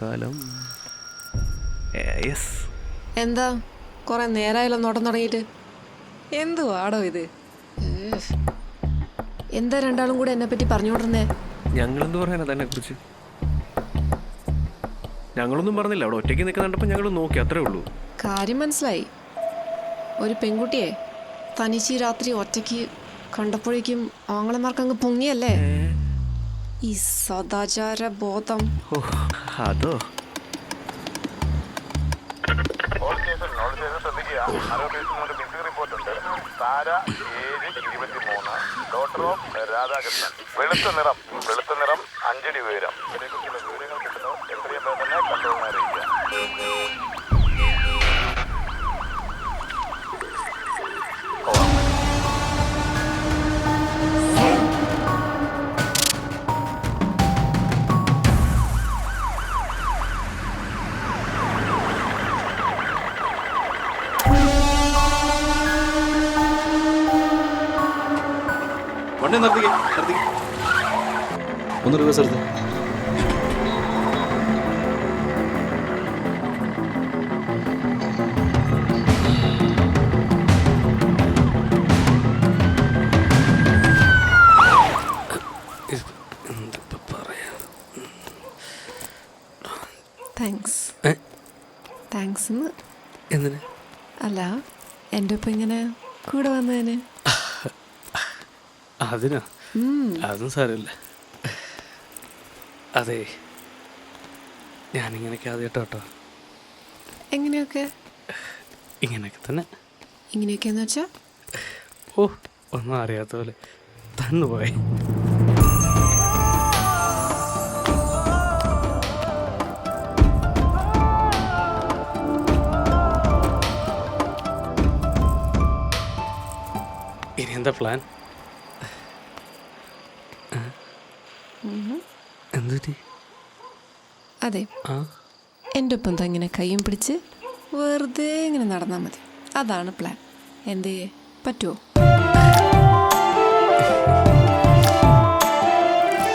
കാലം യെസ് എന്താ? കുറെ നേരമായല്ലോ നോട്ടം തുടങ്ങിയിട്ട്. എന്തുവാടോ ഇത്. എന്താ രണ്ടാളും കൂടെ എന്നെ പറ്റി പറഞ്ഞുകൊണ്ടിരുന്നേ? ഞങ്ങളെന്ത് പറയാനാ തന്നെ കുറിച്ച് ഞങ്ങളൊന്നും പറഞ്ഞില്ല. അവിടെ ഒറ്റയ്ക്ക് നിൽക്കുന്നുണ്ടപ്പോ ഞങ്ങൾ നോക്കി അത്രേ ഉള്ളൂ. കാര്യം മനസ്സിലായി. ഒരു പെൺകുട്ടിയെ തനിച്ച് രാത്രി ഒറ്റയ്ക്ക് കണ്ടപ്പോഴേക്കും ആങ്ങളമാർക്ക് അങ്ങ് പൊങ്ങിയല്ലേ ഈ സദാചാര ബോധം. ഓ അതോ? Doctor of Radhakrishnan. വെളുത്ത നിറം വെളുത്ത നിറം അഞ്ചടി ഉയരം. ഇതിനെക്കുറിച്ചുള്ള വിവരങ്ങൾ കിട്ടുന്നു എത്രയും പേർ തന്നെ കൺട്രോളിനെ വണ്ടി നിർത്തിക്കേ നിർത്തിക്കേ. ഒന്ന് റിവേഴ്സ് എടുത്ത്. താങ്ക്സ് താങ്ക്സ് എന്ന് എന്തിന്? അല്ല എന്റെ ഒപ്പം ഇങ്ങനെ കൂടെ വന്നതിന്. അതിനോ? അതും സാരമില്ല. അതെ. ഞാനിങ്ങനെയൊക്കെ ആദ്യമായിട്ടോ കേട്ടോ. എങ്ങനെയൊക്കെ? ഇങ്ങനെയൊക്കെ തന്നെ. ഇങ്ങനെയൊക്കെയെന്ന് വെച്ചാ? ഓ ഒന്നും അറിയാത്ത പോലെ തന്നുപോയി ഇനി എന്താ പ്ലാൻ? അതെ. എന്റെ ഒപ്പം തങ്ങനെ കൈയും കയ്യും പിടിച്ച് വെറുതെ ഇങ്ങനെ നടന്നാൽ മതി. അതാണ് പ്ലാൻ. എന്തേ പറ്റുമോ